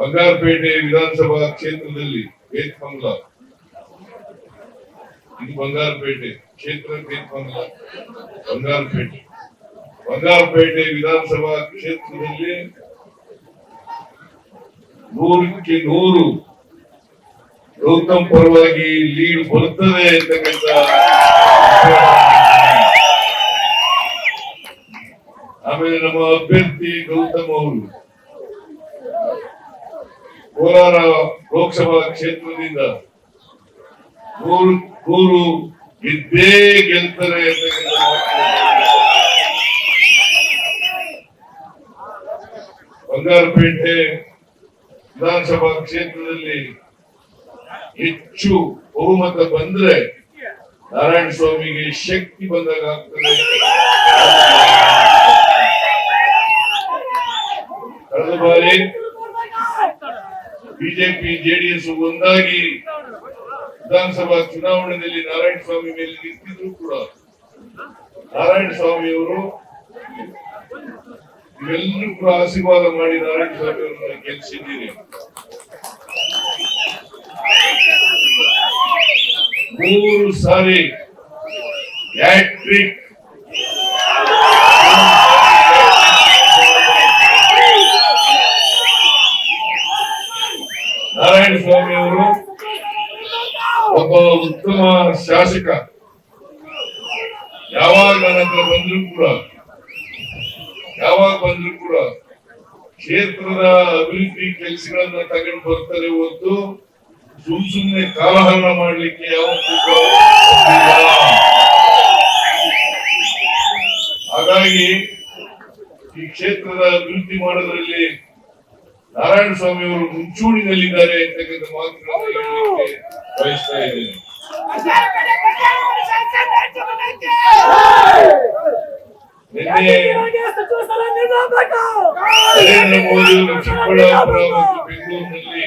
ಬಂಗಾರಪೇಟೆ ವಿಧಾನಸಭಾ ಕ್ಷೇತ್ರದಲ್ಲಿ ಬೇತ್ಮಂಗ್ಲ ಇದು ಬಂಗಾರಪೇಟೆ ಕ್ಷೇತ್ರ ಬೇತ್ಮಂಗ್ಲ ಬಂಗಾರಪೇಟೆ. ಬಂಗಾರಪೇಟೆ ವಿಧಾನಸಭಾ ಕ್ಷೇತ್ರದಲ್ಲಿ ನೂರಕ್ಕೆ ನೂರು ಗೌತಮ್ ಪರವಾಗಿ ಲೀಡ್ ಬರುತ್ತದೆ ಅಂತಕ್ಕಂಥ ಆಮೇಲೆ ನಮ್ಮ ಅಭ್ಯರ್ಥಿ ಗೌತಮ್ ಅವರು. ಕೋಲಾರ ಲೋಕಸಭಾ ಕ್ಷೇತ್ರದಿಂದ ಮೂರು ಇದ್ದೇ ಗೆಲ್ತಾರೆ ಬಂಗಾರಪೇಟೆ ವಿಧಾನಸಭಾ ಕ್ಷೇತ್ರದಲ್ಲಿ ಹೆಚ್ಚು ಬಹುಮತ ಬಂದ್ರೆ ನಾರಾಯಣ ಸ್ವಾಮಿಗೆ ಶಕ್ತಿ ಬಂದಾಗ ಆಗ್ತದೆ. ಕಳೆದ ಬಾರಿ ಬಿಜೆಪಿ, ಜೆಡಿಎಸ್ ಒಂದಾಗಿ ವಿಧಾನಸಭಾ ಚುನಾವಣೆಯಲ್ಲಿ ನಾರಾಯಣ ಸ್ವಾಮಿ ಮೇಲೆ ನಿಂತಿದ್ರು ಕೂಡ. ನಾರಾಯಣ ಸ್ವಾಮಿ ಅವರು ಇವೆಲ್ಲರೂ ಕೂಡ ಆಶೀರ್ವಾದ ಮಾಡಿ ನಾರಾಯಣ ಸ್ವಾಮಿ ಅವರನ್ನ ಗೆಲ್ಲಿಸಿದ್ದೀರಿ ಮೂರು ಸಾರಿ ಹ್ಯಾಟ್ರಿಕ್ ನಾರಾಯಣ ಸ್ವಾಮಿ ಅವರು ಒಬ್ಬ ಉತ್ತಮ ಶಾಸಕ. ಯಾವಾಗ ನನ್ನ ಬಂದ್ರು ಕೂಡ, ಯಾವಾಗ ಬಂದ್ರು ಕೂಡ ಕ್ಷೇತ್ರದ ಅಭಿವೃದ್ಧಿ ಕೆಲಸಗಳನ್ನ ತಗೊಂಡು ಬರ್ತಾರೆ ಹೊತ್ತು ಸುಮ್ ಸುಮ್ನೆ ಕಾಲಹರಣ ಮಾಡ್ಲಿಕ್ಕೆ ಕೂಡ ಹಾಗಾಗಿ ಈ ಕ್ಷೇತ್ರದ ಅಭಿವೃದ್ಧಿ ಮಾಡೋದ್ರಲ್ಲಿ ನಾರಾಯಣ ಸ್ವಾಮಿ ಅವರು ಮುಂಚೂಣಿನಲ್ಲಿದ್ದಾರೆ ಅಂತಕ್ಕಂಥ ಮಾತುಗಳನ್ನು ಬಯಸ್ತಾ ಇದ್ದೇನೆ. ನಿನ್ನೆ ನರೇಂದ್ರ ಮೋದಿ ಅವರು ಚಿಕ್ಕಬಳ್ಳಾಪುರ ಮತ್ತು ಬೆಂಗಳೂರಿನಲ್ಲಿ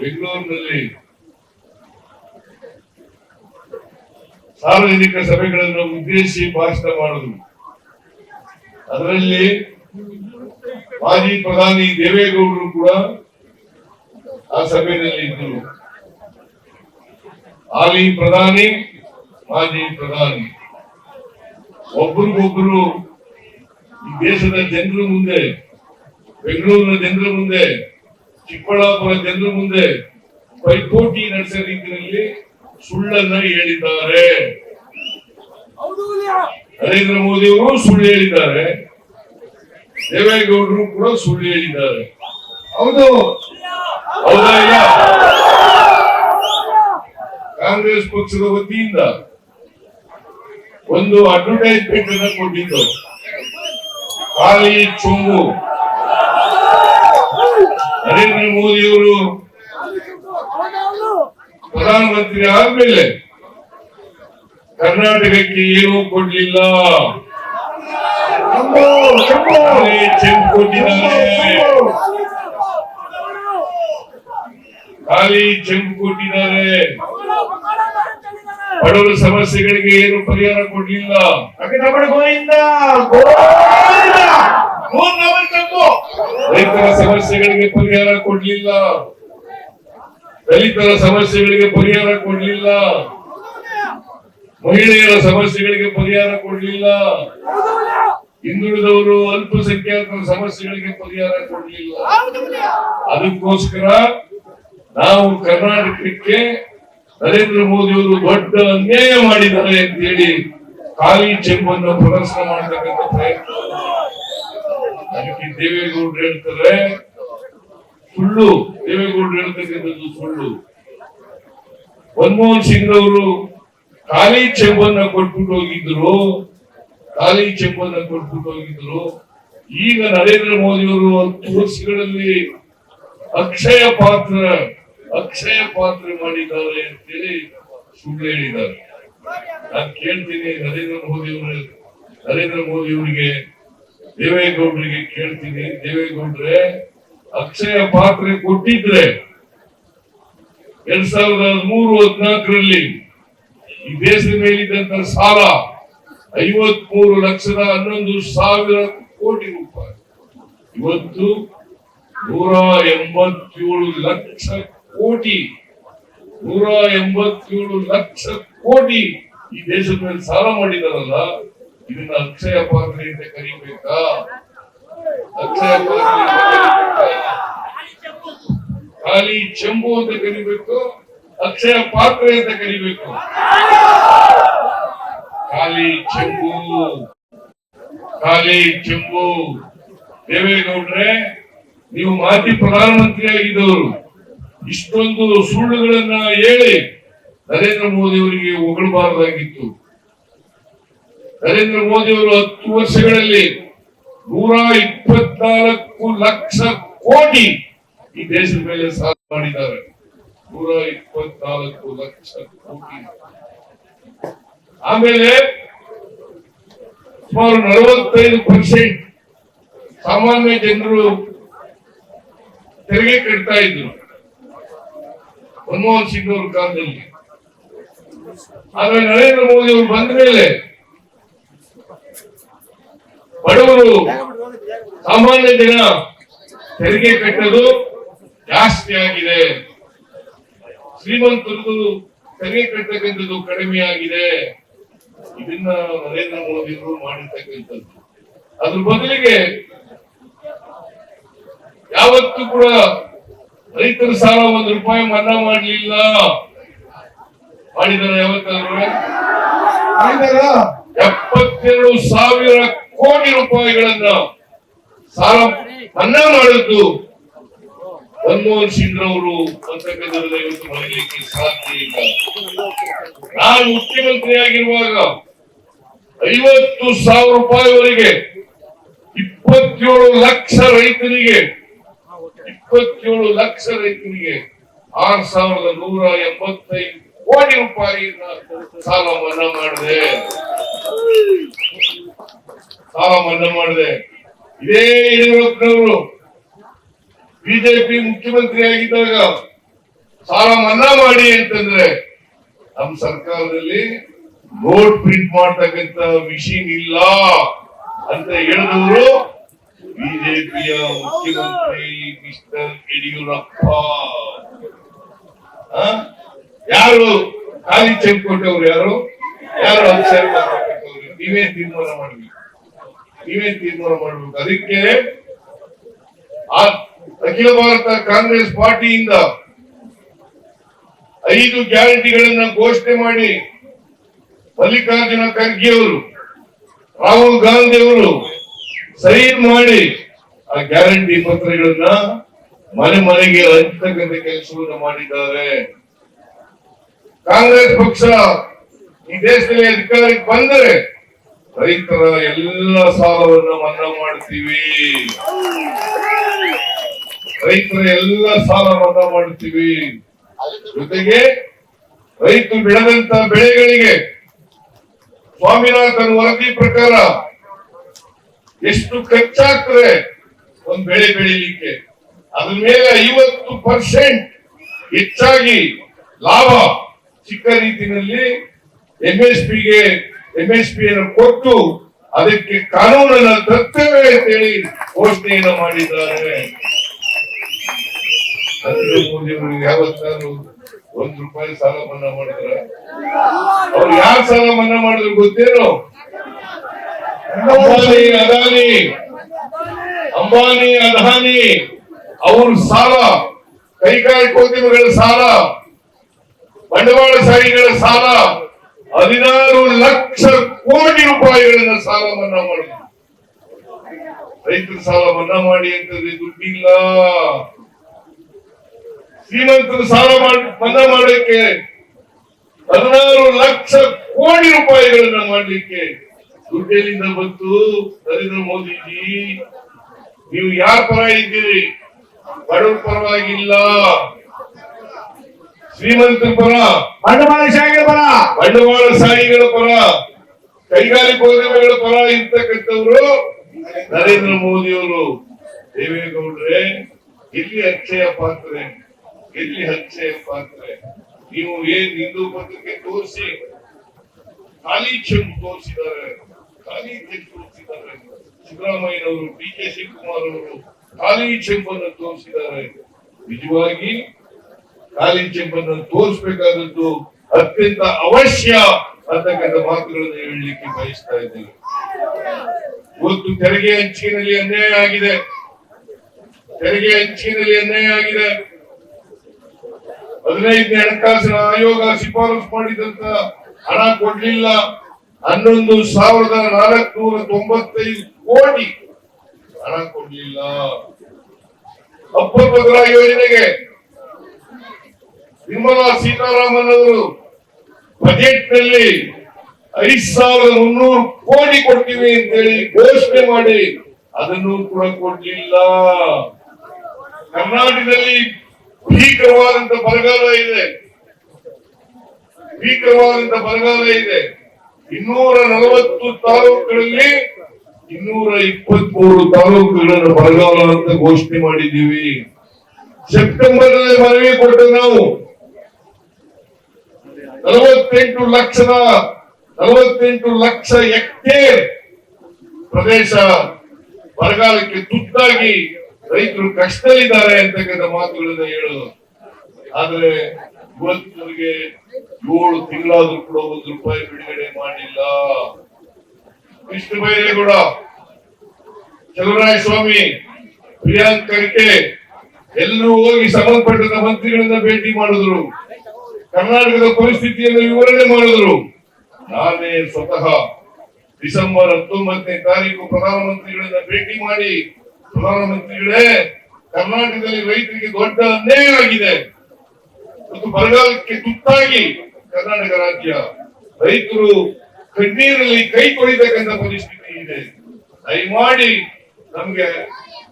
ಬೆಂಗಳೂರಿನಲ್ಲಿ ಸಾರ್ವಜನಿಕ ಸಭೆಗಳನ್ನು ಉದ್ದೇಶಿಸಿ ಭಾಷಣ ಮಾಡುದು ಅದರಲ್ಲಿ ಮಾಜಿ ಪ್ರಧಾನಿ ದೇವೇಗೌಡರು ಕೂಡ ಆ ಸಭೆಯಲ್ಲಿ ಇದ್ದರು. ಹಾಲಿ ಪ್ರಧಾನಿ ಮಾಜಿ ಪ್ರಧಾನಿ. ಒಬ್ರಿಗೊಬ್ರು ಈ ದೇಶದ ಜನರ ಮುಂದೆ ಬೆಂಗಳೂರಿನ ಜನರ ಮುಂದೆ ಚಿಕ್ಕಬಳ್ಳಾಪುರ ಜನರ ಮುಂದೆ ಪೈಪೋಟಿ ನಡೆಸೋ ರೀತಿಯಲ್ಲಿ ಸುಳ್ಳನ್ನ ಹೇಳಿದ್ದಾರೆ. ನರೇಂದ್ರ ಮೋದಿ ಅವರು ಸುಳ್ಳು ಹೇಳಿದ್ದಾರೆ. ದೇವೇಗೌಡರು ಕೂಡ ಸುಳ್ಳು ಹೇಳಿದ್ದಾರೆ. ಹೌದು. ಹೌದಾ ಇಲ್ಲ? ಕಾಂಗ್ರೆಸ್ ಪಕ್ಷದ ವತಿಯಿಂದ ಒಂದು ಅಡ್ವರ್ಟೈಸ್ಮೆಂಟ್ ಅನ್ನ ಕೊಟ್ಟಿದ್ದು. ಖಾಲಿ ಚೊಂಬು ನರೇಂದ್ರ ಮೋದಿಯವರು ಪ್ರಧಾನಮಂತ್ರಿ ಆದ್ಮೇಲೆ ಕರ್ನಾಟಕಕ್ಕೆ ಏನೂ ಕೊಡ್ಲಿಲ್ಲ. ಖಾಲಿ ಚೆಂಪು ಕೊಟ್ಟಿದ್ದಾರೆ ಬಡವರ ಸಮಸ್ಯೆಗಳಿಗೆ ಏನು ಪರಿಹಾರ ಕೊಡಲಿಲ್ಲ. ರೈತರ ಸಮಸ್ಯೆಗಳಿಗೆ ಪರಿಹಾರ ಕೊಡಲಿಲ್ಲ. ದಲಿತರ ಸಮಸ್ಯೆಗಳಿಗೆ ಪರಿಹಾರ ಕೊಡ್ಲಿಲ್ಲ. ಮಹಿಳೆಯರ ಸಮಸ್ಯೆಗಳಿಗೆ ಪರಿಹಾರ ಕೊಡ್ಲಿಲ್ಲ. ಹಿಂದುಳಿದವರು ಅಲ್ಪಸಂಖ್ಯಾತರ ಸಮಸ್ಯೆಗಳಿಗೆ ಪರಿಹಾರ ಕೊಡಲಿಲ್ಲ. ಅದಕ್ಕೋಸ್ಕರ ನಾವು ಕರ್ನಾಟಕಕ್ಕೆ ನರೇಂದ್ರ ಮೋದಿ ಅವರು ದೊಡ್ಡ ಅನ್ಯಾಯ ಮಾಡಿದ್ದಾರೆ ಅಂತ ಹೇಳಿ ಖಾಲಿ ಚೆಂಬನ್ನು ಪ್ರದರ್ಶನ ಮಾಡತಕ್ಕಂಥ ಪ್ರಯತ್ನ. ಅದಕ್ಕೆ ದೇವೇಗೌಡರು ಹೇಳ್ತಾರೆ ಸುಳ್ಳು ದೇವೇಗೌಡರು ಹೇಳ್ತಕ್ಕಂಥದ್ದು ಸುಳ್ಳು. ಮನಮೋಹನ್ ಸಿಂಗ್ ಅವರು ಖಾಲಿ ಚೆಂಬನ್ನ ಕೊಟ್ಬಿಟ್ಟು ಹೋಗಿದ್ರು. ಖಾಲಿ ಚೆಂಬನ್ನ ಕೊಟ್ಬಿಟ್ಟು ಹೋಗಿದ್ರು ಈಗ ನರೇಂದ್ರ ಮೋದಿ ಅವರು ಹತ್ತು ವರ್ಷಗಳಲ್ಲಿ ಅಕ್ಷಯ ಪಾತ್ರ ಅಕ್ಷಯ ಪಾತ್ರ ಮಾಡಿದ್ದಾರೆ ಅಂತೇಳಿ ಸುಳ್ಳು ಹೇಳಿದ್ದಾರೆ. ನಾನು ಕೇಳ್ತೀನಿ ನರೇಂದ್ರ ಮೋದಿ ಅವರು ನರೇಂದ್ರ ಮೋದಿ ಅವರಿಗೆ ದೇವೇಗೌಡರಿಗೆ ಕೇಳ್ತೀನಿ. ದೇವೇಗೌಡ್ರೆ, ಅಕ್ಷಯ ಪಾತ್ರೆ ಕೊಟ್ಟಿದ್ರೆ ಎರಡ್ ಸಾವಿರದ ಹದಿಮೂರು, ಹದಿನಾಲ್ಕರಲ್ಲಿ ಈ ದೇಶದ ಮೇಲಿದ್ದಂತ ಸಾಲ ಐವತ್ಮೂರು ಲಕ್ಷದ ಹನ್ನೊಂದು ಸಾವಿರ ಕೋಟಿ ರೂಪಾಯಿ. ಇವತ್ತು ನೂರ ಎಂಬತ್ತೇಳು ಲಕ್ಷ ಕೋಟಿ. ನೂರ ಎಂಬತ್ತೇಳು ಲಕ್ಷ ಕೋಟಿ ಈ ದೇಶದ ಮೇಲೆ ಸಾಲ ಮಾಡಿದಾರಲ್ಲ, ಇದನ್ನ ಅಕ್ಷಯ ಪಾತ್ರೆ ಅಂತ ಕರಿಬೇಕಾ? ಅಕ್ಷಯ? ಖಾಲಿ ಚೆಂಬು ಅಂತ ಕರಿಬೇಕು, ಅಕ್ಷಯ ಪಾತ್ರೆ ಅಂತ ಕರಿಬೇಕು. ಖಾಲಿ ಚೆಂಬು. ಖಾಲಿ ಚೆಂಬು. ದೇವೇಗೌಡ್ರೆ, ನೀವು ಮಾಜಿ ಪ್ರಧಾನಮಂತ್ರಿ ಆಗಿದ್ದವರು, ಇಷ್ಟೊಂದು ಸುಳ್ಳುಗಳನ್ನ ಹೇಳಿ ನರೇಂದ್ರ ಮೋದಿ ಅವರಿಗೆ ಹೊಗಳಬಾರದಾಗಿತ್ತು. ನರೇಂದ್ರ ಮೋದಿ ಅವರು ಹತ್ತು ವರ್ಷಗಳಲ್ಲಿ ನೂರ ಇಪ್ಪತ್ನಾಲ್ಕು ಲಕ್ಷ ಕೋಟಿ ಈ ದೇಶದ ಮೇಲೆ ಸಾಲ ಮಾಡಿದ್ದಾರೆ. ನೂರ ಇಪ್ಪತ್ನಾಲ್ಕು ಲಕ್ಷ ಕೋಟಿ. ಆಮೇಲೆ ಸುಮಾರು ನಲವತ್ತೈದು ಪರ್ಸೆಂಟ್ ಸಾಮಾನ್ಯ ಜನರು ತೆರಿಗೆ ಕಟ್ತಾ ಇದ್ರು. ಮನಮೋಹನ್ ಸಿಂಗ್ ಅವ್ರ ಕಾಲದಲ್ಲಿ. ಆದ್ರೆ ನರೇಂದ್ರ ಮೋದಿ ಅವರು ಬಂದ ಮೇಲೆ ಬಡವರು ಸಾಮಾನ್ಯ ಜನ ತೆರಿಗೆ ಕಟ್ಟೋದು ಜಾಸ್ತಿ ಆಗಿದೆ. ಶ್ರೀಮಂತರದು ತೆರಿಗೆ ಕಟ್ಟತಕ್ಕಂಥದ್ದು ಕಡಿಮೆ ಆಗಿದೆ. ಇದನ್ನ ನರೇಂದ್ರ ಮೋದಿ ಅವರು ಮಾಡಿರ್ತಕ್ಕಂಥದ್ದು. ಅದ್ರ ಬದಲಿಗೆ ಯಾವತ್ತು ಕೂಡ ರೈತರ ಸಾಲ ಒಂದು ರೂಪಾಯಿ ಮನ್ನಾ ಮಾಡಲಿಲ್ಲ. ಮಾಡಿದ್ದಾರೆ ಯಾವತ್ತಾದ್ರು? ಮಾಡಿದಾರ ಎಪ್ಪತ್ತೆರಡು ಸಾವಿರ ಕೋಟಿ ರೂಪಾಯಿಗಳನ್ನ ಸಾಲ ಮನ್ನಾ ಮಾಡಿದ್ದು ಮನಮೋಹನ್ ಸಿಂಗ್ ಅವರು ಅಂತಕ್ಕಂಥದ್ದನ್ನ ಇವತ್ತು ಸಾಧ್ಯ ಇಲ್ಲ. ನಾನು ಮುಖ್ಯಮಂತ್ರಿ ಆಗಿರುವಾಗ ಐವತ್ತು ಸಾವಿರ ರೂಪಾಯಿವರೆಗೆ ಇಪ್ಪತ್ತೇಳು ಲಕ್ಷ ರೈತರಿಗೆ ಇಪ್ಪತ್ತೇಳು ಲಕ್ಷ ರೈತರಿಗೆ ಆರ್ ಸಾವಿರದ ನೂರ ಎಂಬತ್ತೈದು ಕೋಟಿ ರೂಪಾಯಿ ಸಾಲ ಮನ್ನಾ ಮಾಡಿದೆ. ಸಾಲ ಮನ್ನಾ ಮಾಡಿದೆ. ಇದೇ ಯಡಿಯೂರಪ್ಪನವರು ಬಿಜೆಪಿ ಮುಖ್ಯಮಂತ್ರಿ ಆಗಿದ್ದಾಗ ಸಾಲ ಮನ್ನಾ ಮಾಡಿ ಅಂತಂದ್ರೆ ನಮ್ಮ ಸರ್ಕಾರದಲ್ಲಿ ನೋಟ್ ಪ್ರಿಂಟ್ ಮಾಡ್ತಕ್ಕಂತ ಮಿಷಿನ್ ಇಲ್ಲ ಅಂತ ಹೇಳಿದವರು ಬಿಜೆಪಿಯ ಮುಖ್ಯಮಂತ್ರಿ ಮಿಸ್ಟರ್ ಯಡಿಯೂರಪ್ಪ? ಯಾರು? ಖಾಲಿ ಚೆಕ್ ಕೊಟ್ಟವ್ರು ಯಾರು ಯಾರು ಕೊಟ್ಟವ್ರು ನೀವೇ ತೀರ್ಮಾನ ಮಾಡ್ಬೇಕು. ನೀವೇ ತೀರ್ಮಾನ ಮಾಡ್ಬೇಕು. ಅದಕ್ಕೆ ಆ ಅಖಿಲ ಭಾರತ ಕಾಂಗ್ರೆಸ್ ಪಾರ್ಟಿಯಿಂದ ಐದು ಗ್ಯಾರಂಟಿಗಳನ್ನ ಘೋಷಣೆ ಮಾಡಿ ಮಲ್ಲಿಕಾರ್ಜುನ ಖರ್ಗೆ ಅವರು, ರಾಹುಲ್ ಗಾಂಧಿ ಅವರು ಸಹಿ ಮಾಡಿ ಆ ಗ್ಯಾರಂಟಿ ಪತ್ರಗಳನ್ನ ಮನೆ ಮನೆಗೆ ಹಂಚತಕ್ಕಂಥ ಕೆಲಸವನ್ನು ಮಾಡಿದ್ದಾರೆ. ಕಾಂಗ್ರೆಸ್ ಪಕ್ಷ ಈ ದೇಶದಲ್ಲಿ ಅಧಿಕಾರಕ್ಕೆ ಬಂದರೆ ರೈತರ ಎಲ್ಲ ಸಾಲವನ್ನು ಮನ್ನಾ ಮಾಡ್ತೀವಿ. ರೈತರ ಎಲ್ಲ ಸಾಲ ಮನ್ನಾ ಮಾಡ್ತೀವಿ. ಜೊತೆಗೆ ರೈತರು ಬೆಳೆದಂತ ಬೆಳೆಗಳಿಗೆ ಸ್ವಾಮಿನಾಥನ್ ವರದಿ ಪ್ರಕಾರ ಎಷ್ಟು ಖರ್ಚಾಗ್ತದೆ ಒಂದ್ ಬೆಳೆ ಬೆಳಿಲಿಕ್ಕೆ? ಅದ್ರ ಮೇಲೆ ಐವತ್ತು ಪರ್ಸೆಂಟ್ ಹೆಚ್ಚಾಗಿ ಲಾಭ ಚಿಕ್ಕ ರೀತಿಯಲ್ಲಿ ಎಂ ಎಸ್ ಪಿಗೆ ಎಂ ಎಸ್ ಪಿ ಅನ್ನು ಕೊಟ್ಟು ಅದಕ್ಕೆ ಕಾನೂನನ್ನ ತರ್ತೇವೆ ಅಂತೇಳಿ ಘೋಷಣೆಯನ್ನು ಮಾಡಿದ್ದಾರೆ. ನರೇಂದ್ರ ಒಂದ್ ರೂಪಾಯಿ ಸಾಲ ಮನ್ನಾ ಮಾಡಿದ್ರ ಅವ್ರು ಯಾರು ಸಾಲ ಮನ್ನಾ ಮಾಡಿದ್ರು ಗೊತ್ತೇನು? ಅಂಬಾನಿ, ಅದಾನಿ. ಅಂಬಾನಿ, ಅದಾನಿ. ಅವ್ರ ಸಾಲ ಕೈಗಾರಿಕೋದ್ಯಮಿಗಳ ಸಾಲ, ಬಂಡವಾಳ ಸಾಹಿಗಳ ಸಾಲ, ಹದಿನಾರು ಲಕ್ಷ ಕೋಟಿ ರೂಪಾಯಿಗಳನ್ನ ಸಾಲ ಮನ್ನಾ ಮಾಡಿದ್ರು. ರೈತರ ಸಾಲ ಮನ್ನಾ ಮಾಡಿ ಅಂತಂದ್ರೆ ದುಡ್ಡಿಲ್ಲ. ಶ್ರೀಮಂತರು ಸಾಲ ಮಾಡಿ ಮನ್ನಾ ಮಾಡಲಿಕ್ಕೆ ಹದಿನಾರು ಲಕ್ಷ ಕೋಟಿ ರೂಪಾಯಿಗಳನ್ನ ಮಾಡಲಿಕ್ಕೆ ದುಡ್ಡಿನಿಂದ ಬಂತು ನರೇಂದ್ರ ಮೋದಿಜಿ. ನೀವು ಯಾರ ಪರ ಇದ್ದೀರಿ? ಬಡವ್ರ ಪರವಾಗಿಲ್ಲ. ಶ್ರೀಮಂತರ ಪರ. ಬಂಡವಾಳಶಾಹಿಗಳ ಪರ. ಬಂಡವಾಳಶಾಹಿಗಳ ಪರ. ಕೈಗಾರಿಕೋದ್ಯಮಿಗಳ ಪರ ಇರ್ತಕ್ಕಂಥವ್ರು ನರೇಂದ್ರ ಮೋದಿಯವರು. ದೇವೇಗೌಡ್ರೆ ಇಲ್ಲಿ ಅಕ್ಷಯ ಪಾತ್ರೆ. ಎಲ್ಲಿ ಅಕ್ಷಯ ಅಂದ್ರೆ ನೀವು ಏನ್ ಹಿಂದೂ ಪತ್ರಿಕೆ ತೋರಿಸಿ ಖಾಲಿ ಚೆಂಬು ತೋರಿಸಿದ್ದಾರೆ, ಖಾಲಿ ಚೆಂಬು ತೋರಿಸಿದ್ದಾರೆ. ಸಿದ್ದರಾಮಯ್ಯನವರು ಡಿ ಕೆ ಶಿವಕುಮಾರ್ ಅವರು ಖಾಲಿ ಚೆಂಬನ್ನು ತೋರಿಸಿದ್ದಾರೆ. ನಿಜವಾಗಿ ಖಾಲಿ ಚೆಂಬನ್ನು ತೋರಿಸಬೇಕಾದದ್ದು ಅತ್ಯಂತ ಅವಶ್ಯ ಅಂತಕ್ಕಂಥ ಮಾತುಗಳನ್ನು ಹೇಳಲಿಕ್ಕೆ ಬಯಸ್ತಾ ಇದ್ದೇವೆ ಇವತ್ತು ತೆರಿಗೆ ಹಂಚಿನಲ್ಲಿ ಅನ್ಯಾಯ ಆಗಿದೆ. ತೆರಿಗೆ ಹಂಚಿನಲ್ಲಿ ಅನ್ಯಾಯ ಆಗಿದೆ. ಹದಿನೈದನೇ ಹಣಕಾಸಿನ ಆಯೋಗ ಶಿಫಾರಸು ಮಾಡಿದಂತ ಹಣ ಕೊಡ್ಲಿಲ್ಲ. ಹನ್ನೊಂದು ಸಾವಿರದ ನಾಲ್ಕನೂರ ತೊಂಬತ್ತೈದು ಕೋಟಿ ಹಣ ಕೊಡ್ಲಿಲ್ಲ. ಅಪ್ಪಭದ್ರ ಭದ್ರಾ ಯೋಜನೆಗೆ ನಿರ್ಮಲಾ ಸೀತಾರಾಮನ್ ಅವರು ಬಜೆಟ್ನಲ್ಲಿ ಐದ್ ಸಾವಿರದ ಮುನ್ನೂರು ಕೋಟಿ ಕೊಡ್ತೀವಿ ಅಂತೇಳಿ ಘೋಷಣೆ ಮಾಡಿ ಅದನ್ನು ಕೂಡ ಕೊಡ್ಲಿಲ್ಲ. ಕರ್ನಾಟಕದಲ್ಲಿ ಭೀಕರವಾದಂತ ಬರಗಾಲ ಇದೆ. ಭೀಕರವಾದಂತ ಬರಗಾಲ ಇದೆ. ಇನ್ನೂರ ನಲವತ್ತು ತಾಲೂಕುಗಳಲ್ಲಿ ಇನ್ನೂರ ಇಪ್ಪತ್ತ್ ಮೂರು ತಾಲೂಕುಗಳನ್ನು ಬರಗಾಲ ಅಂತ ಘೋಷಣೆ ಮಾಡಿದ್ದೀವಿ. ಸೆಪ್ಟೆಂಬರ್ನಲ್ಲಿ ಮನವಿ ಕೊಟ್ಟ ನಾವು. ನಲವತ್ತೆಂಟು ಲಕ್ಷದ, ನಲವತ್ತೆಂಟು ಲಕ್ಷ ಹೆಕ್ಟೇರ್ ಪ್ರದೇಶ ಬರಗಾಲಕ್ಕೆ ತುತ್ತಾಗಿ ರೈತರು ಕಷ್ಟದಲ್ಲಿದ್ದಾರೆ ಅಂತಕ್ಕಂಥ ಮಾತುಗಳನ್ನ ಹೇಳೋದು ಆದ್ರೆ ನನಗೆ ಏಳು ತಿಂಗಳಾದ್ರೂ ಕೂಡ ಒಂದು ರೂಪಾಯಿ ಬಿಡುಗಡೆ ಮಾಡಿಲ್ಲ. ಕೃಷ್ಣ ಬೈರೇಗೌಡ, ಚಲುವರಾಯ ಸ್ವಾಮಿ, ಪ್ರಿಯಾಂಕ್ ಖರ್ಗೆ ಎಲ್ಲರೂ ಹೋಗಿ ಸಂಬಂಧಪಟ್ಟ ಮಂತ್ರಿಗಳನ್ನ ಭೇಟಿ ಮಾಡಿದ್ರು. ಕರ್ನಾಟಕದ ಪರಿಸ್ಥಿತಿಯನ್ನು ವಿವರಣೆ ಮಾಡಿದ್ರು. ನಾನೇ ಸ್ವತಃ ಡಿಸೆಂಬರ್ ಹತ್ತೊಂಬತ್ತನೇ ತಾರೀಕು ಪ್ರಧಾನಮಂತ್ರಿಗಳನ್ನ ಭೇಟಿ ಮಾಡಿ ಪ್ರಧಾನಮಂತ್ರಿಗಳೇ, ಕರ್ನಾಟಕದಲ್ಲಿ ರೈತರಿಗೆ ದೊಡ್ಡ ಅನ್ಯಾಯ ಆಗಿದೆ. ಮತ್ತು ಬರಗಾಲಕ್ಕೆ ತುತ್ತಾಗಿ ಕರ್ನಾಟಕ ರಾಜ್ಯ, ರೈತರು ಕಣ್ಣೀರಲ್ಲಿ ಕೈ ಕೊಡಿತಕ್ಕಂತ ಪರಿಸ್ಥಿತಿ ಇದೆ. ದಯಮಾಡಿ ನಮ್ಗೆ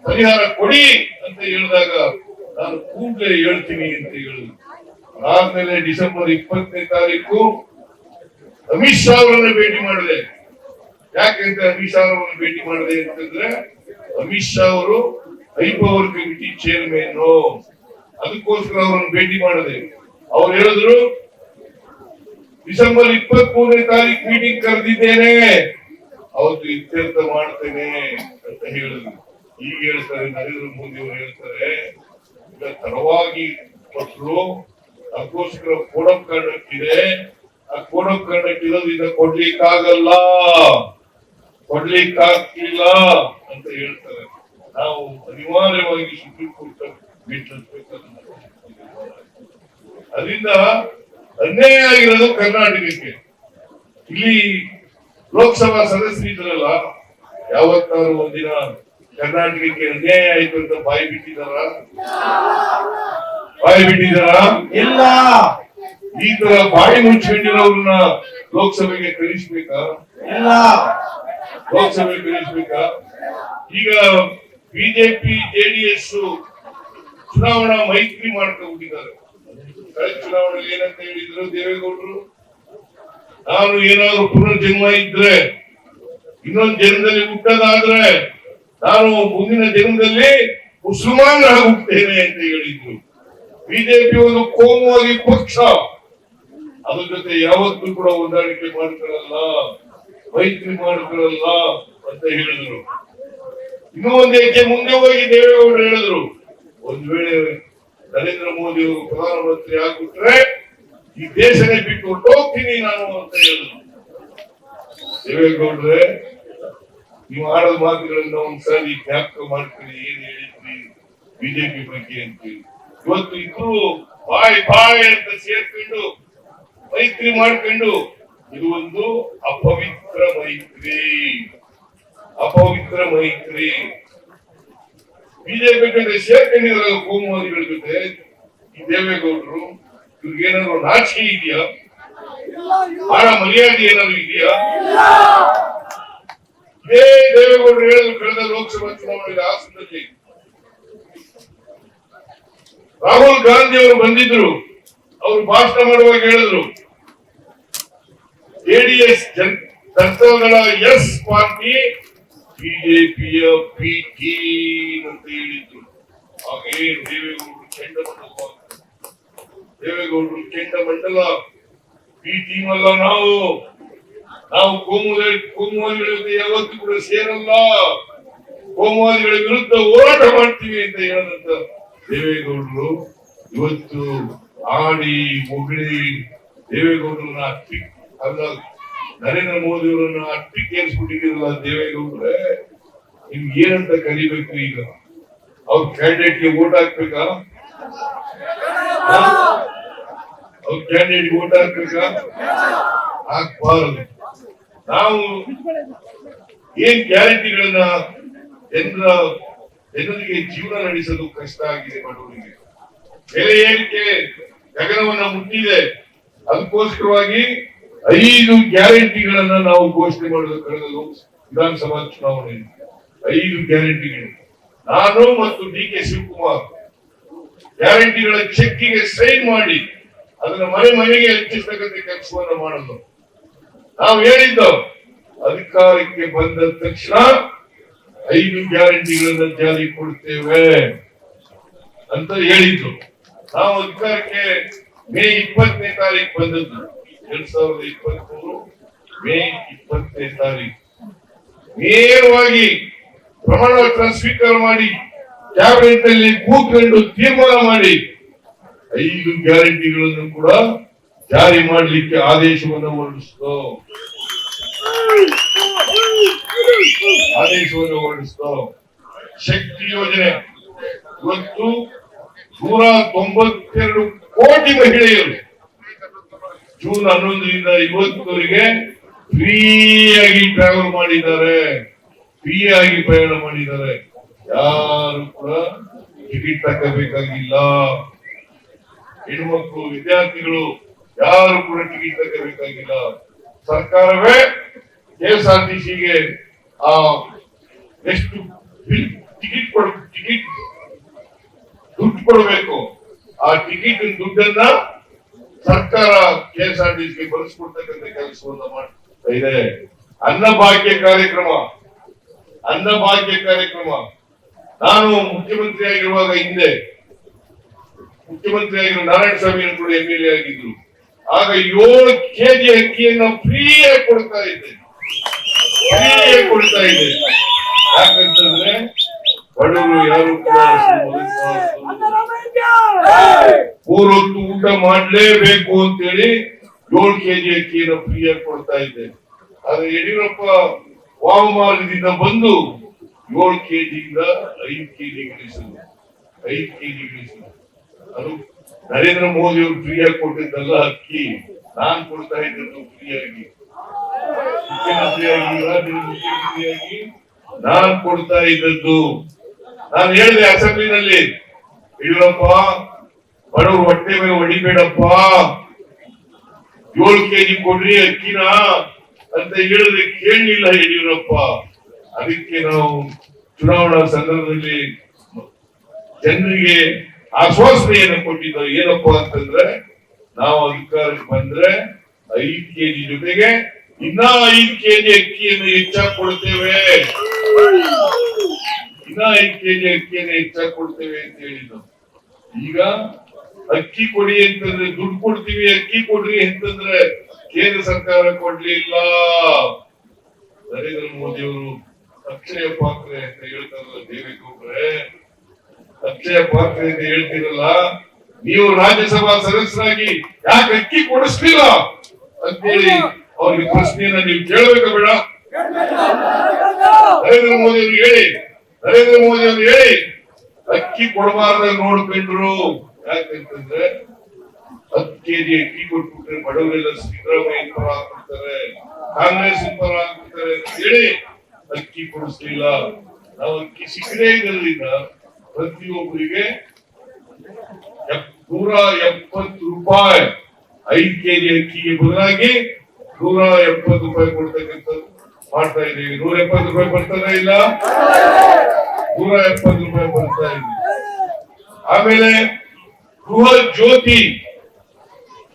ಪರಿಹಾರ ಕೊಡಿ ಅಂತ ಹೇಳಿದಾಗ ನಾನು ಕೂಡಲೇ ಹೇಳ್ತೀನಿ ಅಂತ ಹೇಳಿದ್ರು ಆದ್ಮೇಲೆ ಡಿಸೆಂಬರ್ ಇಪ್ಪತ್ತನೇ ತಾರೀಕು ಅಮಿತ್ ಶಾ ಅವರನ್ನ ಭೇಟಿ ಮಾಡಿದೆ. ಯಾಕೆಂತ ಅಮಿತ್ ಶಾ ಅವರನ್ನು ಭೇಟಿ ಮಾಡಿದೆ ಅಂತಂದ್ರೆ ಅಮಿತ್ ಶಾ ಅವರು ಐಪವರ್ ಕಮಿಟಿ ಚೇರ್ಮನ್ ಅದಕ್ಕೋಸ್ಕರ ಅವರನ್ನು ಭೇಟಿ ಮಾಡಿದೆ. ಅವ್ರು ಹೇಳಿದ್ರು, ಡಿಸೆಂಬರ್ ಇಪ್ಪತ್ತ್ ಮೂರನೇ ತಾರೀಕು ಮೀಟಿಂಗ್ ಕರೆದಿದ್ದೇನೆ, ಅವತ್ತು ಇತ್ಯರ್ಥ ಮಾಡ್ತೇನೆ ಅಂತ ಹೇಳಿದ್ರು. ಈಗ ಹೇಳ್ತಾರೆ, ನರೇಂದ್ರ ಮೋದಿ ಅವರು ಹೇಳ್ತಾರೆ, ಈಗ ತಡವಾಗಿ ಕೊಟ್ಟರು ಅದಕ್ಕೋಸ್ಕರ ಕೋಡ್ ಕಂಡಕ್ಟ್ ಇದೆ. ಆ ಕೋಡ್ ಆಫ್ ಕಂಡಕ್ಟ್ ಇರೋದ್ರಿಂದ ಕೊಡ್ಲಿಕ್ಕಾಗಲ್ಲ. ಕೊಡ್ಲಿಕ್ಕಾಗ್ತಿಲ್ಲ ಅಂತ ಹೇಳ್ತಾರೆ. ನಾವು ಅನಿವಾರ್ಯವಾಗಿ ಸುಪ್ರೀಂ ಕೋರ್ಟ್ ಅದರಿಂದ ಅನ್ಯಾಯ ಆಗಿರೋದು ಕರ್ನಾಟಕಕ್ಕೆ. ಇಲ್ಲಿ ಲೋಕಸಭಾ ಸದಸ್ಯರು ಇದ್ರಲ್ಲ ಯಾವತ್ತಾರು ಒಂದಿನ ಕರ್ನಾಟಕಕ್ಕೆ ಅನ್ಯಾಯ ಆಯ್ತು ಅಂತ ಬಾಯಿ ಬಿಟ್ಟಿದಾರ ಬಾಯಿ ಬಿಟ್ಟಿದಾರ ಇಲ್ಲ. ಈ ತರ ಬಾಯಿ ಮುಚ್ಚಿಕೊಂಡಿರೋರನ್ನ ಲೋಕಸಭೆಗೆ ಕಳಿಸ್ಬೇಕಾ? ಇಲ್ಲ. ಲೋಕಸಭೆ ಕಳಿಸ್ಬೇಕಾ ಈಗ ಬಿಜೆಪಿ, ಜೆಡಿಎಸ್ ಚುನಾವಣಾ ಮೈತ್ರಿ ಮಾಡ್ಕೊಂಡಿದ್ದಾರೆ ಕಳೆದ ಚುನಾವಣೆಯಲ್ಲಿ ಏನಂತ ಹೇಳಿದ್ರು ದೇವೇಗೌಡರು, ನಾನು ಏನಾದ್ರು ಪುನರ್ಜನ್ಮ ಇದ್ರೆ, ಇನ್ನೊಂದು ಜನ್ಮದಲ್ಲಿ ಹುಟ್ಟದಾದ್ರೆ ನಾನು ಮುಂದಿನ ಜನ್ಮದಲ್ಲಿ ಮುಸಲ್ಮಾನರಾಗಿ ಹುಟ್ಟೇನೆ ಅಂತ ಹೇಳಿದ್ರು. ಬಿಜೆಪಿ ಒಂದು ಕೋಮುವಾಗಿ ಪಕ್ಷ. ಅದ್ರ ಜೊತೆ ಯಾವತ್ತೂ ಕೂಡ ಹೊಂದಾಣಿಕೆ ಮಾಡ್ಕೊಳ್ಳಲ್ಲ. ಮೈತ್ರಿ ಮಾಡಿಕೊಳ್ಳಲ್ಲ ಅಂತ ಹೇಳಿದ್ರು. ಇನ್ನೂ ಒಂದು ಹೆಜ್ಜೆ ಮುಂದೆ ಹೋಗಿ ದೇವೇಗೌಡರು ಹೇಳಿದ್ರು. ಒಂದು ವೇಳೆ ನರೇಂದ್ರ ಮೋದಿ ಅವರು ಪ್ರಧಾನಮಂತ್ರಿ ಆಗ್ಬಿಟ್ರೆ ಈ ದೇಶನೇ ಬಿಟ್ಟು ಹೊರಟೋಗ್ತೀನಿ ನಾನು ಅಂತ ಹೇಳಿದ್ರು. ದೇವೇಗೌಡ್ರೆ, ನೀವು ಆಡದ ಮಾತುಗಳನ್ನ ಒಂದ್ಸರಿ ಜ್ಞಾಪಕ ಮಾಡ್ತೀರಿ ಏನ್ ಹೇಳಿದ್ರಿ ಬಿಜೆಪಿ ಬಗ್ಗೆ ಅಂತ ಇವತ್ತು ಇಬ್ರು ಬಾಯ್ ಬಾಯ್ ಅಂತ ಸೇರ್ಕೊಂಡು ಮೈತ್ರಿ ಮಾಡ್ಕೊಂಡು ಇದು ಒಂದು ಅಪವಿತ್ರ ಮೈತ್ರಿ ಅಪವಿತ್ರ ಮೈತ್ರಿ ಬಿಜೆಪಿ ಜೊತೆ ಸೇರ್ಕೊಂಡಿದ್ರೆ ಕೋಮುವಾದಿಗಳ ಜೊತೆ ಈ ದೇವೇಗೌಡರು ಇವ್ರಿಗೇನಾದ್ರು ನಾಚಿಕೆ ಇದೆಯಾ? ಬಹಳ ಮರ್ಯಾದೆ ಏನಾದ್ರು ಇದೆಯಾ? ಇದೇ ದೇವೇಗೌಡರು ಹೇಳಿದ್ರು ಕಳೆದ ಲೋಕಸಭಾ ಚುನಾವಣೆಗೆ ಹಾಸನದಲ್ಲಿ ರಾಹುಲ್ ಗಾಂಧಿ ಅವರು ಬಂದಿದ್ರು. ಅವರು ಭಾಷಣ ಮಾಡುವಾಗ ಹೇಳಿದ್ರು. ಜೆಡಿಎಸ್ ಜನತಾದಳ ಎಸ್ ಪಾರ್ಟಿ ಬಿಜೆಪಿಯ ಪಿ ಟೀಮ್ ಅಂತ ಹೇಳಿದ್ರು. ಹಾಗೆಯೇ ದೇವೇಗೌಡರು ಚಂಡಮಂಡಲ ದೇವೇಗೌಡರು ಚಂಡಮಂಡಲ ಪಿ ಟೀಮ್ ಅಲ್ಲ ನಾವು. ನಾವು ಕೋಮುವಾದಿ ಕೋಮುವಾದಿಗಳ ಜೊತೆ ಯಾವತ್ತೂ ಕೂಡ ಸೇರಲ್ಲ. ಕೋಮುವಾದಿಗಳ ವಿರುದ್ಧ ಹೋರಾಟ ಮಾಡ್ತೀವಿ ಅಂತ ಹೇಳಿದಂತ ದೇವೇಗೌಡರು. ಇವತ್ತು ಆಡಿ ಮುಗಿಡಿ ದೇವೇಗೌಡರನ್ನ ಅಲ್ಲ ನರೇಂದ್ರ ಮೋದಿ ಅವರನ್ನ ಅಟ್ಟಿಕ್ಕೇರಿಸ್ಬಿಟ್ಟಿದ್ದೀರಲ್ಲ ದೇವೇಗೌಡ್ರೆ, ನಿಮ್ಗೆ ಏನಂತ ಕಲಿಬೇಕು ಈಗ? ಅವ್ರ ಕ್ಯಾಂಡಿಡೇಟ್ಗೆ ವೋಟ್ ಹಾಕ್ಬೇಕಾ? ಅವ್ರ ಕ್ಯಾಂಡಿಡೇಟ್ ವೋಟ್ ಹಾಕ್ಬೇಕಾ? ಹಾಕ್ಬಾರದು. ನಾವು ಏನ್ ಗ್ಯಾರಂಟಿಗಳನ್ನ ಜನರ ಜನರಿಗೆ ಜೀವನ ನಡೆಸಲು ಕಷ್ಟ ಆಗಿದೆ ಬಡವರಿಗೆ. ಬೆಲೆ ಏನಕ್ಕೆ ಗಗನವನ್ನ ಮುಟ್ಟಿದೆ. ಅದಕ್ಕೋಸ್ಕರವಾಗಿ ಐದು ಗ್ಯಾರಂಟಿಗಳನ್ನ ನಾವು ಘೋಷಣೆ ಮಾಡಲು ಕಳೆದ ವಿಧಾನಸಭಾ ಚುನಾವಣೆ. ಐದು ಗ್ಯಾರಂಟಿಗಳು. ನಾನು ಮತ್ತು ಡಿ ಕೆ ಶಿವಕುಮಾರ್ ಗ್ಯಾರಂಟಿಗಳ ಚೆಕ್ಕಿಗೆ ಸೈನ್ ಮಾಡಿ ಅದನ್ನ ಮನೆ ಮನೆಗೆ ಹೆಚ್ಚಿಸ್ತಕ್ಕಂಥ ಕೆಲಸವನ್ನ ಮಾಡಲು. ನಾವು ಹೇಳಿದ್ದು, ಅಧಿಕಾರಕ್ಕೆ ಬಂದ ತಕ್ಷಣ ಐದು ಗ್ಯಾರಂಟಿಗಳನ್ನ ಜಾರಿ ಕೊಡ್ತೇವೆ ಅಂತ ಹೇಳಿದ್ದು. ನಾವು ಅಧಿಕಾರಕ್ಕೆ ಮೇ ಇಪ್ಪತ್ತನೇ ತಾರೀಕು ಬಂದದ್ದು. ಎರಡ್ ಸಾವಿರದ ಇಪ್ಪತ್ಮೂರು ಮೇ ಇಪ್ಪತ್ತನೇ ತಾರೀಕು. ನೇರವಾಗಿ ಪ್ರಮಾಣ ಪತ್ರ ಸ್ವೀಕಾರ ಮಾಡಿ ಕ್ಯಾಬಿನೆಟ್ ಅಲ್ಲಿ ಕೂತ್ಕೊಂಡು ತೀರ್ಮಾನ ಮಾಡಿ, ಐದು ಗ್ಯಾರಂಟಿಗಳನ್ನು ಕೂಡ ಜಾರಿ ಮಾಡಲಿಕ್ಕೆ ಆದೇಶವನ್ನು ಹೊರಡಿಸಿತು. ಆದೇಶವನ್ನು ಹೊರಡಿಸಿತು. ಶಕ್ತಿ ಯೋಜನೆ. ಇವತ್ತು ನೂರ ತೊಂಬತ್ತೆರಡು ಕೋಟಿ ಮಹಿಳೆಯರು ಜೂನ್ ಹನ್ನೊಂದರಿಂದ ಇವತ್ತುವರೆಗೆ ಫ್ರೀಯಾಗಿ ಟ್ರಾವೆಲ್ ಮಾಡಿದ್ದಾರೆ. ಫ್ರೀಯಾಗಿ ಪ್ರಯಾಣ ಮಾಡಿದ್ದಾರೆ. ಯಾರು ಕೂಡ ಟಿಕೆಟ್ ತಕ್ಕಬೇಕಾಗಿಲ್ಲ ಹೆಣ್ಮಕ್ಳು, ವಿದ್ಯಾರ್ಥಿಗಳು ಯಾರು ಕೂಡ ಟಿಕೆಟ್ ತಕ್ಕಬೇಕಾಗಿಲ್ಲ ಸರ್ಕಾರವೇ ಕೆಎಸ್ಆರ್ಟಿಸಿಗೆ ಆ ಎಷ್ಟು ಟಿಕೆಟ್ ಕೊಡ್ ಟಿಕೆಟ್ ದುಡ್ಡು ಕೊಡಬೇಕು. ಆ ಟಿಕೆಟ್ ದುಡ್ಡನ್ನ ಸರ್ಕಾರ ಕೆಎಸ್ಆರ್ಟಿಸಿಗೆ ಬಳಸ್ಕೊಡ್ತಕ್ಕಂಥ ಕೆಲಸವನ್ನ ಮಾಡ್ತಾ ಅನ್ನಭಾಗ್ಯ ಕಾರ್ಯಕ್ರಮ. ಅನ್ನಭಾಗ್ಯ ಕಾರ್ಯಕ್ರಮ. ನಾನು ಮುಖ್ಯಮಂತ್ರಿ ಆಗಿರುವಾಗ ಹಿಂದೆ ಮುಖ್ಯಮಂತ್ರಿ ಆಗಿರೋ ನಾರಾಯಣ ಸ್ವಾಮಿ ಕೂಡ ಎಂ ಎಲ್ ಆಗಿದ್ರು ಆಗ ಏಳು ಕೆಜಿ ಅಕ್ಕಿಯನ್ನು ಫ್ರೀಯಾಗಿ ಕೊಡ್ತಾ ಇದ್ದೆ ಫ್ರೀಯಾಗಿ ಕೊಡ್ತಾ ಇದ್ದೆ ಯಾಕಂತಂದ್ರೆ ಬಡವರು ಯಾರು ಊಟ ಮಾಡ್ಲೇಬೇಕು ಅಂತೇಳಿ ಏಳು ಕೆಜಿ ಫ್ರೀ ಫ್ರೀಯಾಗಿ ಕೊಡ್ತಾ ಇದ್ದೆ ಆದ್ರೆ ಯಡಿಯೂರಪ್ಪ ವಾಮಮಾರ್ಗದಿಂದ ಬಂದು ಏಳು ಕೆಜಿಯಿಂದ ಐದು ಕೆಜಿ ಇಳಿಸಿದ್ರು. ಐದು ಕೆಜಿ ಇಳಿಸಿದ್ರು. ಅದು ನರೇಂದ್ರ ಮೋದಿ ಅವರು ಫ್ರೀಯಾಗಿ ಕೊಟ್ಟಿದ್ದಲ್ಲ ಅಕ್ಕಿ, ನಾನ್ ಕೊಡ್ತಾ ಇದ್ದದ್ದು ಫ್ರೀಯಾಗಿ. ಆಗಿ ರಾಜ್ಯದ ಮುಖ್ಯಮಂತ್ರಿಯಾಗಿ ನಾನ್ ಕೊಡ್ತಾ ಇದ್ದದ್ದು ನಾನು ಹೇಳಿದೆ ಅಸೆಂಬ್ಲಿನಲ್ಲಿ ಯಡಿಯೂರಪ್ಪ ಬಡವರು ಹೊಟ್ಟೆ ಮೇಲೆ ಹೊಡಿಬೇಡಪ್ಪ. ಏಳು ಕೆಜಿ ಕೊಡ್ರಿ ಅಕ್ಕಿನ ಅಂತ ಹೇಳಿದ್ರೆ ಕೇಳಲಿಲ್ಲ ಯಡಿಯೂರಪ್ಪ. ಅದಕ್ಕೆ ನಾವು ಚುನಾವಣಾ ಸಂದರ್ಭದಲ್ಲಿ ಜನರಿಗೆ ಆಶ್ವಾಸನೆಯನ್ನು ಕೊಟ್ಟಿದ್ದ ಏನಪ್ಪಾ ಅಂತಂದ್ರೆ, ನಾವು ಅಧಿಕಾರಕ್ಕೆ ಬಂದ್ರೆ ಐದ್ ಕೆಜಿ ಜೊತೆಗೆ ಇನ್ನ ಐದ್ ಕೆಜಿ ಅಕ್ಕಿಯನ್ನು ಹೆಚ್ಚಾಗಿ ಕೊಡ್ತೇವೆ. ಇನ್ನ ಐದ್ ಕೆಜಿ ಅಕ್ಕಿಯನ್ನು ಹೆಚ್ಚಾಗಿ ಕೊಡ್ತೇವೆ ಅಂತ ಹೇಳಿದ್ದು ಈಗ ಅಕ್ಕಿ ಕೊಡಿ ಅಂತಂದ್ರೆ ದುಡ್ಡು ಕೊಡ್ತೀವಿ ಅಕ್ಕಿ ಕೊಡ್ರಿ ಅಂತಂದ್ರೆ ಕೇಂದ್ರ ಸರ್ಕಾರ ಕೊಡ್ಲಿಲ್ಲ. ನರೇಂದ್ರ ಮೋದಿ ಅವರು ಅಕ್ಷಯ ಪಾತ್ರೆ ಅಂತ ಹೇಳ್ತಾರಲ್ಲ ದೇವೇಗೌಡ್ರೆ ಅಕ್ಷಯ ಪಾತ್ರೆ ಅಂತ ಹೇಳ್ತೀರಲ್ಲ ನೀವು ರಾಜ್ಯಸಭಾ ಸದಸ್ಯರಾಗಿ ಯಾಕೆ ಅಕ್ಕಿ ಕೊಡಿಸ್ಲಿಲ್ಲ ಅಂತೇಳಿ ಅವ್ರಿಗೆ ಪ್ರಶ್ನೆಯನ್ನ ನೀವು ಕೇಳಬೇಕ ಬೇಡ ನರೇಂದ್ರ ಮೋದಿ ಅವ್ರಿಗೆ ಹೇಳಿ ನರೇಂದ್ರ ಮೋದಿ ಅವ್ರು ಹೇಳಿ, ಅಕ್ಕಿ ಕೊಡಬಾರ್ದ ನೋಡ್ಕೊಂಡ್ರು. ಯಾಕಂತಂದ್ರೆ ಹತ್ತು ಕೆಜಿ ಅಕ್ಕಿ ಕೊಟ್ಬಿಟ್ರೆ ಬಡವರೆಲ್ಲ ಸಿದ್ದರಾಮಯ್ಯ ಪರ ಆಗ್ಬಿಡ್ತಾರೆ, ಕಾಂಗ್ರೆಸ್ ಪರ ಆಗ್ಬಿಡ್ತಾರೆ ಅಂತ ಹೇಳಿ ಅಕ್ಕಿ ಕೊಡಿಸ್ಲಿಲ್ಲ. ನಾವು ಅಕ್ಕಿ ಸಿಕ್ಕದೇ ಇರೋದ್ರಿಂದ ಪ್ರತಿಯೊಬ್ಬರಿಗೆ ನೂರ ಎಪ್ಪತ್ತು ರೂಪಾಯಿ ಐದು ಕೆಜಿ ಅಕ್ಕಿಗೆ ಬದಲಾಗಿ ನೂರ ಎಪ್ಪತ್ತು ರೂಪಾಯಿ ಕೊಡ್ತಕ್ಕಂಥದ್ದು. ಮಾಡ್ತಾ ಇದೀವಿ ನೂರ ಎಪ್ಪತ್ತು ರೂಪಾಯಿ ಬರ್ತಾನೆ ಇಲ್ಲ? ನೂರ ಎಪ್ಪತ್ತು ರೂಪಾಯಿ ಬರ್ತಾ ಇದೆ ಆಮೇಲೆ ಗೃಹ ಜ್ಯೋತಿ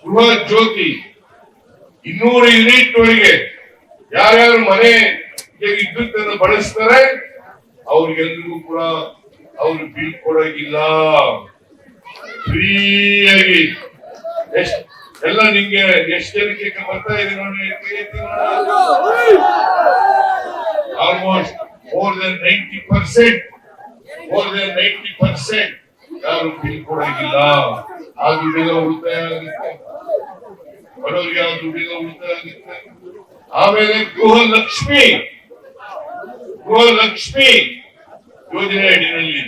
ಗೃಹ ಜ್ಯೋತಿ, ಇನ್ನೂರು ಯೂನಿಟ್ ವರೆಗೆ ಯಾರ್ಯಾರು ಮನೆ ವಿದ್ಯುತ್ ಅನ್ನು ಬಳಸ್ತಾರೆ, ಅವ್ರಿಗೆಲ್ರಿಗೂ ಕೂಡ ಅವ್ರು ಬಿಲ್ ಕೊಡೋಗಿಲ್ಲ. ಫ್ರೀಯಾಗಿ. ಎಷ್ಟ್ ಎಲ್ಲ ನಿಮ್ಗೆ ಎಷ್ಟು ಜನಕ್ಕೆ ಬರ್ತಾ ಇದೆ ನೋಡಿ almost more than ninety percent more than ninety percent ಯಾರು ಬಿಲ್ ಕೊಡಂಗಿಲ್ಲ ಆ ದುಡ್ಡೆಲ್ಲ ಉಳಿತಾಯ ಆಗುತ್ತೆ. ಬಡವರಿಗೆ ಆ ದುಡ್ಡೆಲ್ಲ ಉಳಿತಾಯ ಆಗುತ್ತೆ. ಆಮೇಲೆ ಗೃಹಲಕ್ಷ್ಮಿ ಗೃಹಲಕ್ಷ್ಮಿ ಯೋಜನೆ ಅಡಿನಲ್ಲಿ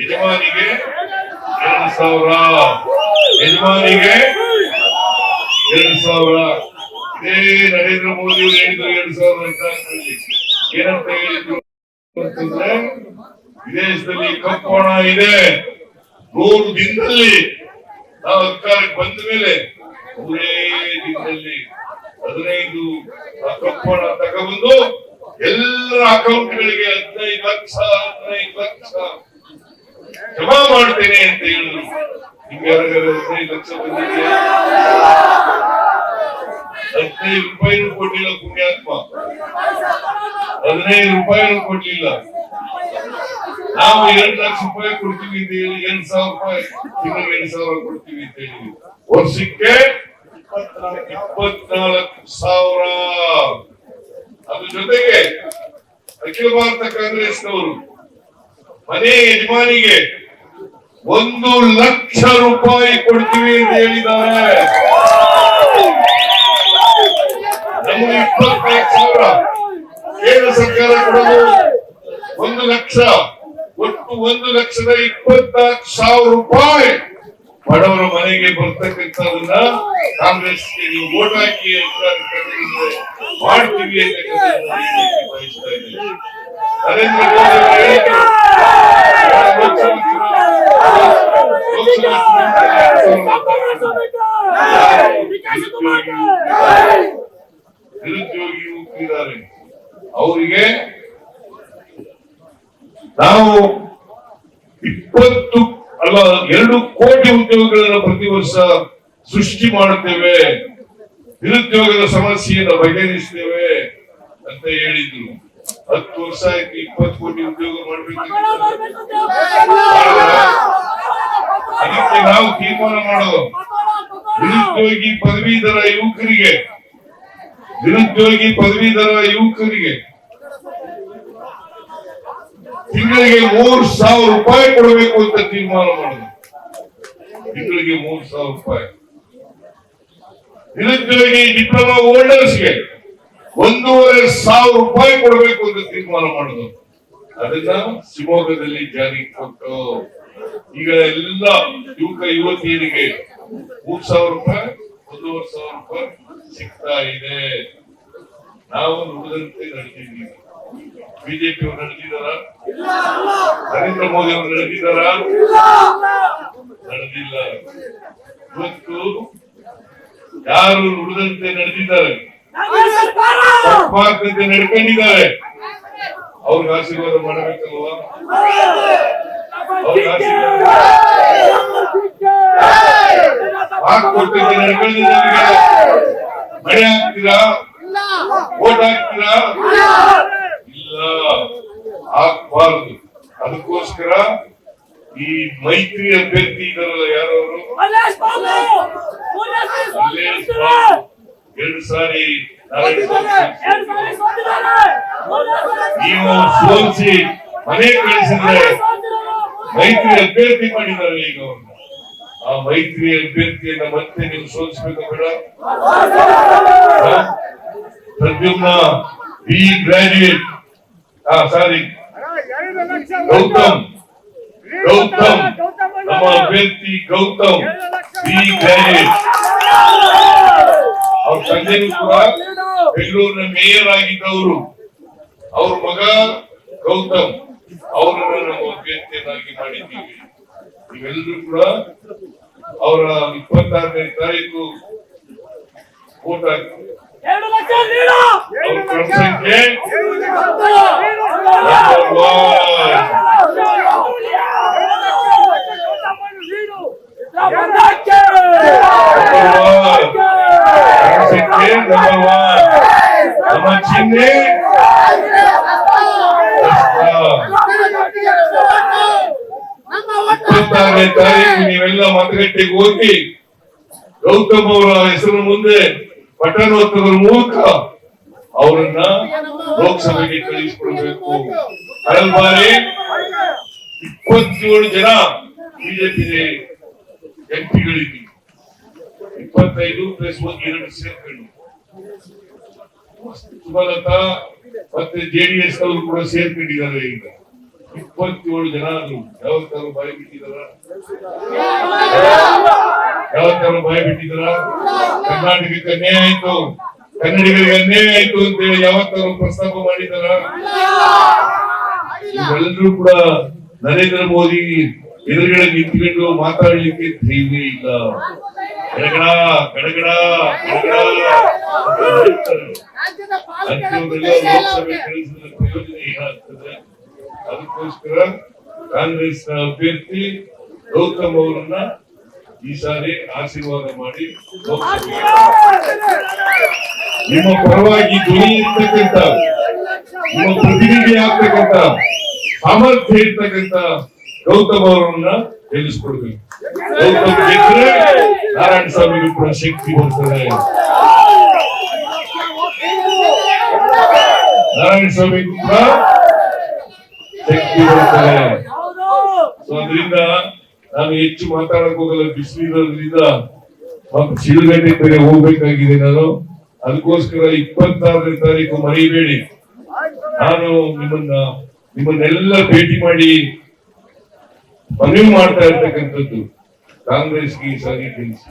ಯಜಮಾನಿಗೆ ಎರಡು ಸಾವಿರ. ಯಜಮಾನಿಗೆ ಎರಡು ಸಾವಿರ. ಇದೇ ನರೇಂದ್ರ ಮೋದಿ ಅವರು ಹೇಳಿದ್ರು ಎರಡು ಸಾವಿರ. ಏನಂತ ಹೇಳಿದ್ರು ಅಂತಂದ್ರೆ, ವಿದೇಶದಲ್ಲಿ ಕಪ್ಪೋಣ ಇದೆ. ನೂರು ದಿನದಲ್ಲಿ ನಾವು ಅಧಿಕಾರಕ್ಕೆ ಬಂದ ಮೇಲೆ ಮೂರೇ ದಿನದಲ್ಲಿ ಹದಿನೈದು ಕಪ್ಪೋಣ ತಗೊಂಡು ಎಲ್ಲರ ಅಕೌಂಟ್ಗಳಿಗೆ ಹದಿನೈದು ಲಕ್ಷ ಹದಿನೈದು ಲಕ್ಷ. ಜಮಾ ಮಾಡ್ತೇನೆ ಅಂತ ಹೇಳಿದ್ರು ನಿಮ್ಗೆ ಹದಿನೈದು ಲಕ್ಷ ಬಂದಿದೆ ಹದಿನೈದು ರೂಪಾಯಿನೂ ಕೊಡ್ಲಿಲ್ಲ ಪುಣ್ಯಾತ್ಮ ಹದಿನೈದು ರೂಪಾಯಿನೂ ಕೊಡ್ಲಿಲ್ಲ ನಾವು ಎರಡು ಲಕ್ಷ ರೂಪಾಯಿ ಕೊಡ್ತೀವಿ ಅಂತ ಹೇಳಿ ಎಂಟು ಸಾವಿರ ರೂಪಾಯಿ ತಿಂಗಳಿಗೆ ಎಂಟು ಸಾವಿರ ಕೊಡ್ತೀವಿ ಅಂತ ಹೇಳಿ ವರ್ಷಕ್ಕೆ ಇಪ್ಪತ್ನಾಲ್ಕು ಸಾವಿರ. ಅದ್ರ ಜೊತೆಗೆ ಅಖಿಲ ಭಾರತ ಕಾಂಗ್ರೆಸ್ನವರು ಮನೆ ಯಜಮಾನಿಗೆ ಒಂದು ಲಕ್ಷ ರೂಪಾಯಿ ಕೊಡ್ತೀವಿ ಅಂತ ಹೇಳಿದ್ದಾರೆ ನಮಗೆ ಇಪ್ಪತ್ನಾಲ್ಕು ಸಾವಿರ ಕೇಂದ್ರ ಸರ್ಕಾರ ಕೊಡೋದು ಒಂದು ಲಕ್ಷ ಒಟ್ಟು ಒಂದು ಲಕ್ಷದ ಇಪ್ಪತ್ನಾಲ್ಕು ಸಾವಿರ ರೂಪಾಯಿ ಬಡವರ ಮನೆಗೆ ಬರ್ತಕ್ಕಂಥದನ್ನ ಕಾಂಗ್ರೆಸ್ ನೀವು ಓಟ್ ಹಾಕಿ ಮಾಡ್ತೀವಿ ಅಂತ ಬಯಸ್ತಾ ಇದ್ದೀನಿ. ನರೇಂದ್ರ ಮೋದಿ ಅವರು ಹೇಳಿದ್ರು, ಲೋಕಸಭಾ ಚುನಾವಣೆ- ಲೋಕಸಭಾ ಚುನಾವಣೆಯಲ್ಲಿ ಎರಡ್ ಸಾವಿರದ ನಿರುದ್ಯೋಗಿ ಅವರಿಗೆ ನಾವು ಇಪ್ಪತ್ತು ಅಲ್ಲ ಎರಡು ಕೋಟಿ ಉದ್ಯೋಗಗಳನ್ನು ಪ್ರತಿ ವರ್ಷ ಸೃಷ್ಟಿ ಮಾಡುತ್ತೇವೆ. ನಿರುದ್ಯೋಗದ ಸಮಸ್ಯೆಯನ್ನು ಬಗೆಹರಿಸ್ತೇವೆ ಅಂತ ಹೇಳಿದ್ರು. ಹತ್ತು ವರ್ಷ ಆಯ್ತು, ಇಪ್ಪತ್ತು ಕೋಟಿ ಉದ್ಯೋಗ ಮಾಡ್ಬೇಕು ಅದಕ್ಕೆ ನಾವು ತೀರ್ಮಾನ ಮಾಡೋದು. ನಿರುದ್ಯೋಗಿ ಪದವೀಧರ ಯುವಕರಿಗೆ, ನಿರುದ್ಯೋಗಿ ಪದವೀಧರ ಯುವಕರಿಗೆ ತಿಂಗಳಿಗೆ ಮೂರ್ ಸಾವಿರ ರೂಪಾಯಿ ಕೊಡಬೇಕು ಅಂತ ತೀರ್ಮಾನ ಮಾಡಿದ್ರು ತಿಂಗಳಿಗೆ ಮೂರ್ ಸಾವಿರ ರೂಪಾಯಿ. ನಿರುದ್ಯೋಗಿ ಡಿಪ್ಲೊಮಾ ಹೋಲ್ಡರ್ಸ್ಗೆ ಒಂದೂವರೆ ಸಾವಿರ ರೂಪಾಯಿ ಕೊಡಬೇಕು ಅಂತ ತೀರ್ಮಾನ ಮಾಡುದು. ಅದನ್ನ ಶಿವಮೊಗ್ಗದಲ್ಲಿ ಜಾರಿಗೆ ಕೊಟ್ಟು ಈಗ ಎಲ್ಲ ಯುವಕ ಯುವತಿಯರಿಗೆ ಮೂರ್ ಸಾವಿರ ರೂಪಾಯಿ, ಒಂದೂವರೆ ಸಾವಿರ ರೂಪಾಯಿ ಸಿಗ್ತಾ ಇದೆ. ನಾವು ನುಡಿದಂತೆ ನಡೆದಿದ್ದೀವಿ ಬಿಜೆಪಿ ಅವರು ನಡೆದಿದ್ದಾರ? ನರೇಂದ್ರ ಮೋದಿ ಅವರು ನಡೆದಿದ್ದಾರ? ನಡೆದಿಲ್ಲ. ಇವತ್ತು ಯಾರು ನುಡಿದಂತೆ ನಡೆದಿದ್ದಾರೆ? ತಪ್ಪಾಗ್ದಂತೆ ನಡ್ಕೊಂಡಿದ್ದಾರೆ. ಅವ್ರಿಗೆ ಆಶೀರ್ವಾದ ಮಾಡಬೇಕಲ್ವಾ ಅವ್ರಿಗೆ. ನಡ್ಕೊಂಡಿದ್ದವರಿಗೆ ಮಳೆ ಹಾಕ್ತೀರಾ? ಓಟ್ ಹಾಕ್ತೀರಾ? ಇಲ್ಲ. ಹಾಕ್ಬಾರ್ದು. ಅದಕ್ಕೋಸ್ಕರ ಈ ಮೈತ್ರಿ ಅಭ್ಯರ್ಥಿ ಇದಾರಲ್ಲ ಯಾರವರು ಎರಡು ಸಾರಿ ನೀವು ಸೋಲಿಸಿ ಮನೆ ಕಳಿಸಿದ್ರೆ ಮೈತ್ರಿ ಅಭ್ಯರ್ಥಿ ಮಾಡಿದ್ದಾರೆ ಈಗ ಆ ಮೈತ್ರಿ ಅಭ್ಯರ್ಥಿಯನ್ನ ಮತ್ತೆ ನೀವು ಸೋಲಿಸ್ಬೇಕು ಬೇಡ? ಪ್ರದ್ಯುಮ್ನ ಬಿ ಗ್ರಾಜುಯೇಟ್ ಹಾ ಸಾರಿ ಗೌತಮ್. ಗೌತಮ್. ನಮ್ಮ ಅಭ್ಯರ್ಥಿ ಗೌತಮ್. ಬಿ ಗ್ರಾಜುಯೇಟ್ ಅವ್ರ ತಂದೆಯೂ ಕೂಡ ಬೆಂಗಳೂರಿನ ಮೇಯರ್ ಆಗಿದ್ದವರು. ಅವ್ರ ಮಗ ಗೌತಮ್ ಅವರನ್ನ ನಮ್ಮ ಅಭ್ಯರ್ಥಿಯನ್ನಾಗಿ ಮಾಡಿದ್ದೀವಿ. ನೀವೆಲ್ಲರೂ ಕೂಡ ಅವರ ಇಪ್ಪತ್ತಾರನೇ ತಾರೀಕು ಓಟ್ ಆಗ್ತದೆ ಅವ್ರ ಜನಸಂಖ್ಯೆ ನಂಬರ್ ಒನ್ ನಮ್ಮ ಚಿಹ್ನೆ ಇಪ್ಪತ್ತಾರನೇ ತಾರೀಕು ನೀವೆಲ್ಲ ಹೋಗಿ ಗೌತಮ್ ಅವರ ಹೆಸರು ಮುಂದೆ ಒತ್ತೋದ್ರ ಮೂಲಕ ಅವರನ್ನ ಲೋಕಸಭೆಗೆ ಕಳಿಸಿಕೊಡ್ಬೇಕು ಕಳೆದ ಬಾರಿ ಇಪ್ಪತ್ತೇಳು ಜನ ಬಿಜೆಪಿ ಎಂಪಿಗಳಿದ್ವಿ ಇಪ್ಪತ್ತೈದು ಪ್ಲಸ್ ಒಂದು ಎರಡು ಸೇರ್ಕೊಂಡು. ಸುಮಲತಾ ಮತ್ತೆ ಜೆಡಿಎಸ್ ಅವರು ಕೂಡ ಸೇರ್ಕೊಂಡಿದ್ದಾರೆ ಈಗ. ಇಪ್ಪತ್ತೇಳು ಜನ ಆದ್ರು ಯಾವತ್ತಾರು ಬಾಯಿ ಬಿಟ್ಟಿದಾರ ಯಾವತ್ತಾರು ಬಾಯಿ ಬಿಟ್ಟಿದಾರ ಕರ್ನಾಟಕಕ್ಕೆ ಅನ್ಯಾಯ ಆಯ್ತು. ಕನ್ನಡಿಗರಿಗೆ ಅನ್ಯಾಯ ಆಯ್ತು ಅಂತ ಹೇಳಿ ಯಾವತ್ತಾರು ಪ್ರಸ್ತಾಪ ಮಾಡಿದಾರ ಎಲ್ಲರೂ ಕೂಡ ನರೇಂದ್ರ ಮೋದಿ ಎದುರುಗಡೆ ನಿಂತ್ಕೊಂಡು ಮಾತಾಡಲಿಕ್ಕೆ ಧೈರ್ಯ ಇಲ್ಲ. ಕಡಗಡ. ಅಂಥವ್ರೆಲ್ಲ ಲೋಕಸಭೆ ಪ್ರಯೋಜನ ಏನಾಗ್ತದೆ? ಅದಕ್ಕೋಸ್ಕರ ಕಾಂಗ್ರೆಸ್ ಅಭ್ಯರ್ಥಿ ಗೌತಮ್ ಅವರನ್ನ ಈ ಸಾರಿ ಆಶೀರ್ವಾದ ಮಾಡಿ ನಿಮ್ಮ ಪರವಾಗಿ ಧ್ವನಿ ಇರ್ತಕ್ಕಂಥ, ನಿಮ್ಮ ಪ್ರತಿನಿಧಿ ಆಗ್ತಕ್ಕಂಥ ಸಾಮರ್ಥ್ಯ ಇರ್ತಕ್ಕಂಥ ಗೌತಮ್ ಅವರನ್ನ ಗೆಲ್ಲಿಸ್ಕೊಡ್ಬೇಕು. ಗೌತಮ್ ನಾರಾಯಣ ಸ್ವಾಮಿಗೂ ಕೂಡ ಶಕ್ತಿ ಬರ್ತದೆ. ನಾರಾಯಣ ಸ್ವಾಮಿ ಕೂಡ ಶಕ್ತಿ ಬರ್ತದೆ ಸೊ ಅದರಿಂದ ನಾನು ಹೆಚ್ಚು ಮಾತಾಡಕ್ ಹೋಗಲ್ಲ ಬಿಸಿಲಿರೋದ್ರಿಂದ ಸಿಡುಗಟ್ಟೆ ಕಡೆ ಹೋಗ್ಬೇಕಾಗಿದೆ ನಾನು. ಅದಕ್ಕೋಸ್ಕರ ಇಪ್ಪತ್ತಾರನೇ ತಾರೀಕು ಮರೀಬೇಡಿ. ನಾನು ನಿಮ್ಮನ್ನ ನಿಮ್ಮನ್ನೆಲ್ಲ ಭೇಟಿ ಮಾಡಿ ಮನವಿ ಮಾಡ್ತಾ ಇರ್ತಕ್ಕಂಥದ್ದು. ಕಾಂಗ್ರೆಸ್ಗೆ ಈ ಸಾರಿ ಗೆಲ್ಲಿಸಿ